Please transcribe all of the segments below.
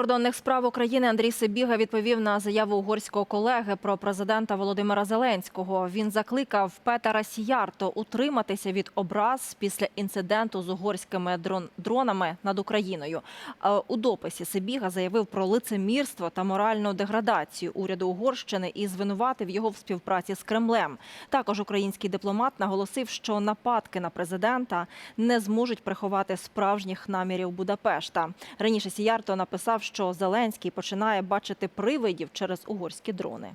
Кордонних справ України Андрій Сибіга відповів на заяву угорського колеги про президента Володимира Зеленського. Він закликав Петера Сіярто утриматися від образ після інциденту з угорськими дрон- дронами над Україною. Е, У дописі Сибіга заявив про лицемірство та моральну деградацію уряду Угорщини і звинуватив його в співпраці з Кремлем. Також український дипломат наголосив, що нападки на президента не зможуть приховати справжніх намірів Будапешта. Раніше Сіярто написав, що Зеленський починає бачити привидів через угорські дрони.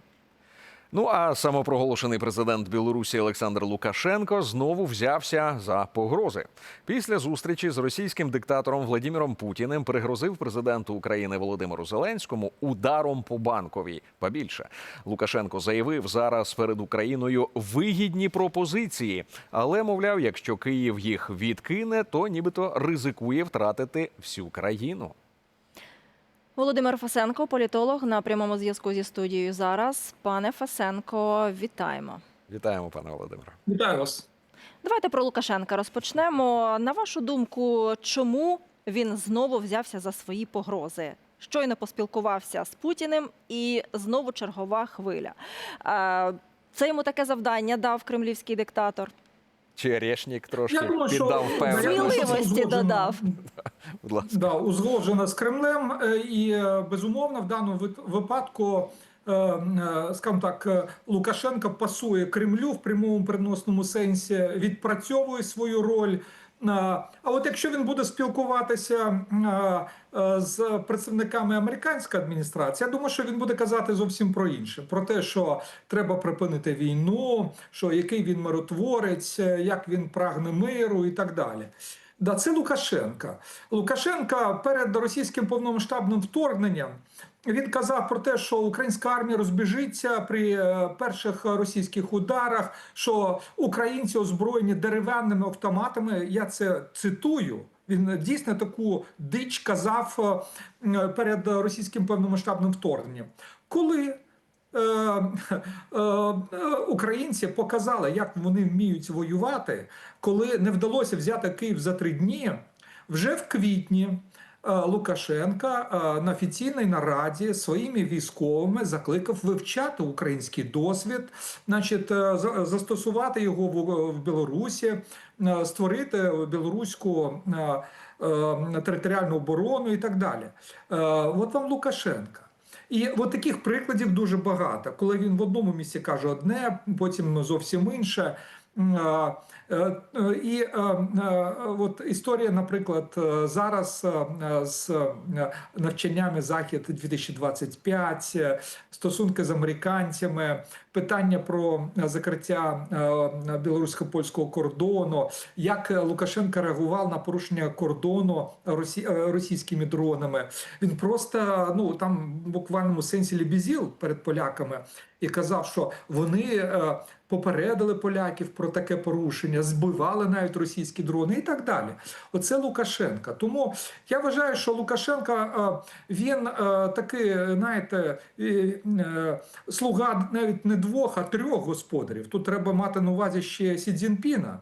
Ну а самопроголошений президент Білорусі Олександр Лукашенко знову взявся за погрози. Після зустрічі з російським диктатором Владимиром Путіним пригрозив президенту України Володимиру Зеленському ударом по банковій. Ба більше Лукашенко заявив зараз перед Україною вигідні пропозиції, але мовляв, якщо Київ їх відкине, то нібито ризикує втратити всю країну. Володимир Фасенко, політолог, на прямому зв'язку зі студією зараз. Пане Фасенко, вітаємо. Вітаємо, пане Володимире. Вітаю вас. Давайте про Лукашенка розпочнемо. На вашу думку, чому він знову взявся за свої погрози? Щойно поспілкувався з Путіним і знову чергова хвиля. Е, Це йому таке завдання дав кремлівський диктатор. Чи Решнік трошки Я думаю, що піддав впевненості? Узгоджено. додав. Будь ласка. Да, узгоджена з Кремлем, е, і е, безумовно в даному випадку, е, скажімо так, Лукашенко пасує Кремлю в прямому переносному сенсі, відпрацьовує свою роль. А от якщо він буде спілкуватися е, з представниками американської адміністрації, я думаю, що він буде казати зовсім про інше: про те, що треба припинити війну, що який він миротворець, е, як він прагне миру і так далі. Да, це Лукашенка. Лукашенка перед російським повномасштабним вторгненням він казав про те, що українська армія розбіжиться при е, перших російських ударах, що українці озброєні дерев'яними автоматами. Я це цитую. Він дійсно таку дич казав е, перед російським повномасштабним вторгненням. Коли е, е, е, українці показали, як вони вміють воювати, коли не вдалося взяти Київ за три дні, вже в квітні. Лукашенка на офіційній нараді своїми військовими закликав вивчати український досвід, значить, застосувати його в, Білорусі, створити білоруську територіальну оборону і так далі. От вам Лукашенка. І от таких прикладів дуже багато. Коли він в одному місці каже одне, потім зовсім інше. Е, е, І е, от історія, наприклад, зараз з навчаннями Захід 2025, е, стосунки з американцями, питання про закриття білорусько польського кордону, як Лукашенко реагував на порушення кордону російськими дронами. Він просто ну там в буквальному сенсі лібізіл перед поляками і казав, що вони е, попередили поляків про таке порушення, збивали навіть російські дрони і так далі. Оце Лукашенка. Тому я вважаю, що Лукашенка е, він е, такий, знаєте, слуга навіть не двох, а трьох господарів. Тут треба мати на увазі ще Сі Цзіньпіна.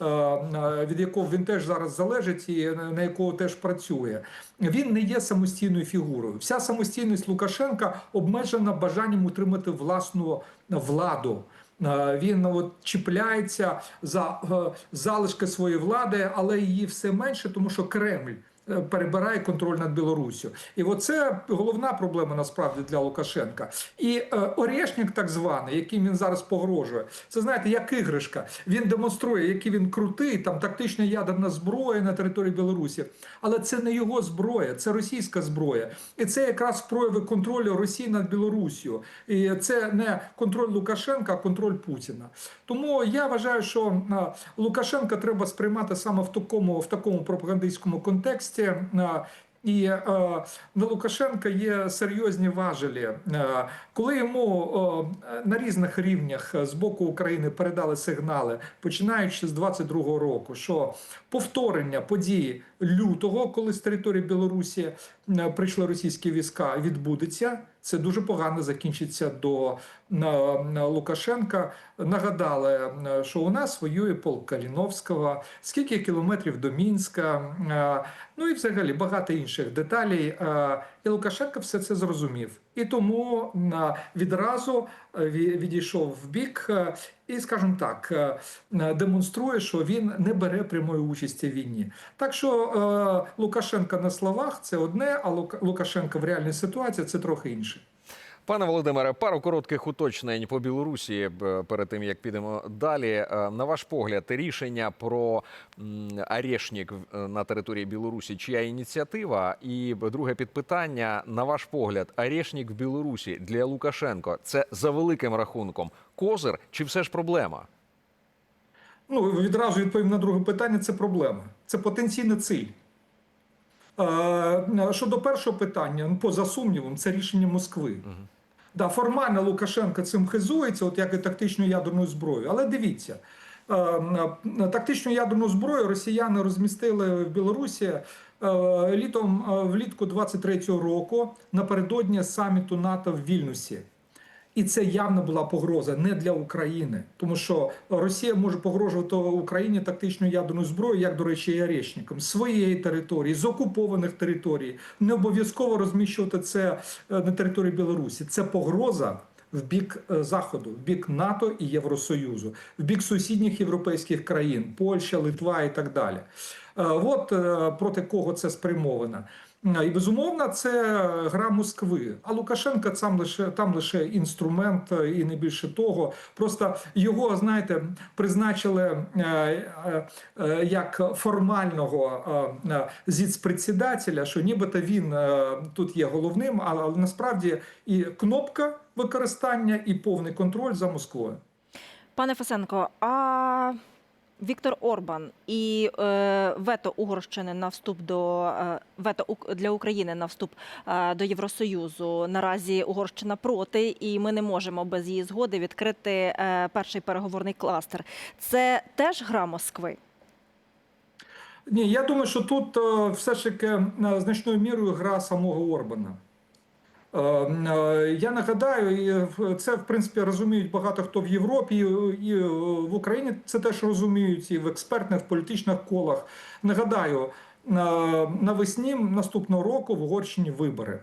Е, е, Від якого він теж зараз залежить і на якого теж працює, він не є самостійною фігурою. Вся самостійність Лукашенка обмежена бажанням утримати власну владу. Е, Він от чіпляється за залишки своєї влади, але її все менше, тому що Кремль перебирає контроль над Білоруссю. І оце головна проблема насправді для Лукашенка. І е, Орешник, так званий, яким він зараз погрожує, це знаєте, як іграшка. Він демонструє, який він крутий, там тактична ядерна зброя на території Білорусі. Але це не його зброя, це російська зброя. І це якраз прояви контролю Росії над Білоруссю. І це не контроль Лукашенка, а контроль Путіна. Тому я вважаю, що Лукашенка треба сприймати саме в такому, в такому пропагандистському контексті. А, І е, на Лукашенка є серйозні важелі. Е, коли йому е, на різних рівнях з боку України передали сигнали, починаючи з 22-го року, що повторення події лютого, коли з території Білорусі е, прийшли російські війська, відбудеться. Це дуже погано закінчиться до на, Лукашенка. Нагадали, е, що у нас воює полк Каліновського, скільки кілометрів до Мінська, е, ну і взагалі багато інших деталей. І Лукашенко все це зрозумів. І тому відразу е, відійшов в бік е, і, скажімо так, е, демонструє, що він не бере прямої участі в війні. Так що Лукашенко на словах це одне, а Лука- Лукашенко в реальній ситуації це трохи інше. Пане Володимире, пару коротких уточнень по Білорусі перед тим як підемо далі. Е, На ваш погляд, рішення про в- е, на території Білорусі, чия ініціатива? І друге підпитання: на ваш погляд, арешник в Білорусі для Лукашенко це за великим рахунком козир чи все ж проблема? Ну, відразу відповім на друге питання: це проблема, це потенційна ціль. Е, Щодо першого питання, ну, поза сумнівом, це рішення Москви. Да, формально Лукашенко цим хизується, от як і тактичною ядерною зброєю. Але дивіться, е, е, тактичну ядерну зброю росіяни розмістили в Білорусі е, літом е, влітку 23-го року напередодні саміту НАТО в Вільнюсі. І це явно була погроза не для України, тому що Росія може погрожувати Україні тактичною ядерною зброєю, як до речі, і Орешником, своєї території, з окупованих територій. Не обов'язково розміщувати це е, на території Білорусі. Це погроза. В бік е, заходу, в бік НАТО і Євросоюзу, в бік сусідніх європейських країн, Польща, Литва і так далі. Е, От проти кого це спрямовано. Е, І безумовно, це гра Москви. А Лукашенка там лише там лише інструмент, е, і не більше того. Просто його, знаєте, призначили е, е, е, як формального е, е, зіцпредседателя, що нібито він е, тут є головним, але насправді і кнопка використання, і повний контроль за Москвою. Пане Фесенко, а Віктор Орбан і е, вето Угорщини на вступ до е, вето для України на вступ е, до Євросоюзу. Наразі Угорщина проти, і ми не можемо без її згоди відкрити е, перший переговорний кластер. Це теж гра Москви. Ні, я думаю, що тут е, все ж таки е, значною мірою гра самого Орбана. Е, е, Я нагадаю, це в принципі розуміють багато хто в Європі, і і в Україні це теж розуміють, і в експертних, в політичних колах. Нагадаю, навесні наступного року в Угорщині вибори.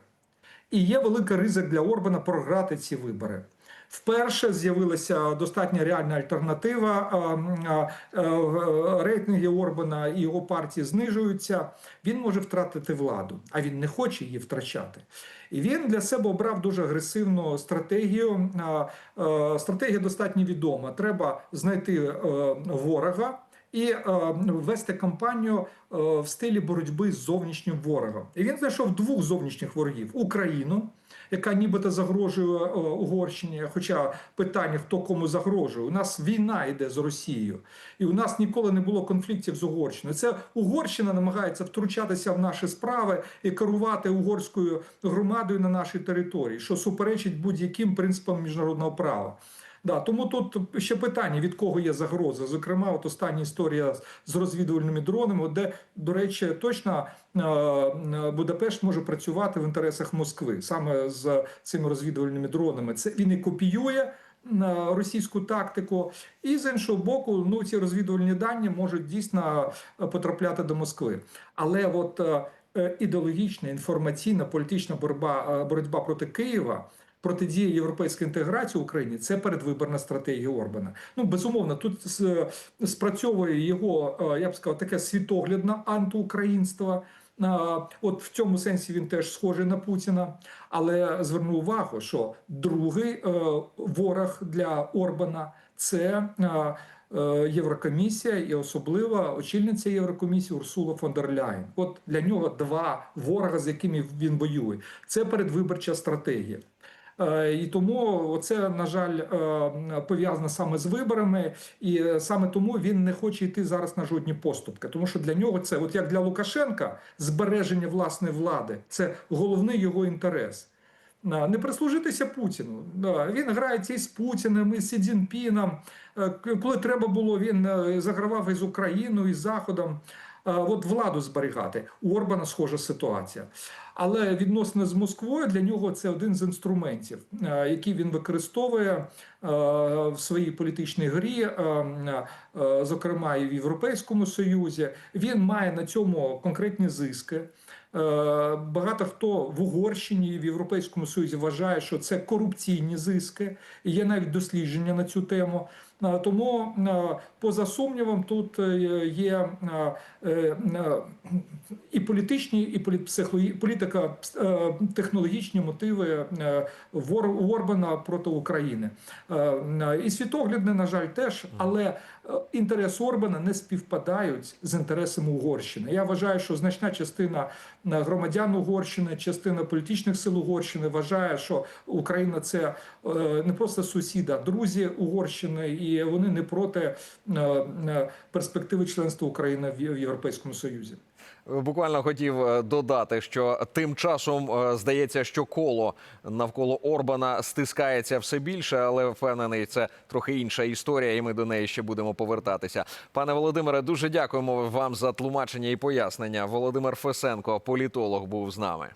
І є великий ризик для Орбана програти ці вибори. Вперше з'явилася достатньо реальна альтернатива. а, е, Рейтинги Орбана і його партії знижуються. Він може втратити владу, а він не хоче її втрачати. І він для себе обрав дуже агресивну стратегію. Е, Стратегія достатньо відома. Треба знайти е, ворога і е, вести кампанію е, в стилі боротьби з зовнішнім ворогом. І він знайшов двох зовнішніх ворогів: Україну, яка нібито загрожує е, Угорщині. Хоча питання, хто кому загрожує. У нас війна йде з Росією, і у нас ніколи не було конфліктів з Угорщиною. Це Угорщина намагається втручатися в наші справи і керувати угорською громадою на нашій території, що суперечить будь-яким принципам міжнародного права. Да, тому тут ще питання, від кого є загроза. Зокрема, от остання історія з розвідувальними дронами, де, до речі, точно е, е, Будапешт може працювати в інтересах Москви саме з цими розвідувальними дронами. Це він і копіює е, російську тактику, і з іншого боку, ну ці розвідувальні дані можуть дійсно потрапляти до Москви. Але от ідеологічна, інформаційна, політична боротьба, боротьба проти Києва. Протидія європейської інтеграції в Україні це передвиборна стратегія Орбана. Ну безумовно, тут спрацьовує його, е, я б сказав, таке світоглядне антиукраїнство. От в цьому сенсі він теж схожий на Путіна. Але зверну увагу, що другий е, ворог для Орбана це е, Єврокомісія і особливо очільниця Єврокомісії Урсула фон дер Ляєн. От для нього два ворога, з якими він воює. Це передвиборча стратегія. Е, І тому це, на жаль, е, пов'язано саме з виборами, і е, саме тому він не хоче йти зараз на жодні поступки. Тому що для нього це, от як для Лукашенка, збереження власної влади це головний його інтерес. Не прислужитися Путіну. Він грається і з Путіним, і з Сі Цзіньпіном. Е, Коли треба було, він е, загравав із Україною, і з Заходом. От владу зберігати. У Орбана схожа ситуація. Але відносини з Москвою для нього це один з інструментів, е, який він використовує е, в своїй політичній грі, е, зокрема і в Європейському Союзі. Він має на цьому конкретні зиски. Багато хто в Угорщині і в Європейському Союзі вважає, що це корупційні зиски. Є навіть дослідження на цю тему. Тому, поза сумнівом, тут є і політичні, і політико-технологічні мотиви е, в Ор- у Орбана проти України. Е, е, І світоглядне, на жаль, теж, але е, інтереси Орбана не співпадають з інтересами Угорщини. Я вважаю, що значна частина е, громадян Угорщини, частина політичних сил Угорщини вважає, що Україна це е, не просто сусіда, а друзі Угорщини, і вони не проти е, е, перспективи членства України в Європейському Союзі. Буквально хотів е, додати, що тим часом е, здається, що коло навколо Орбана стискається все більше, але впевнений, це трохи інша історія, і ми до неї ще будемо повертатися. Пане Володимире, дуже дякуємо вам за тлумачення і пояснення. Володимир Фесенко, політолог, був з нами.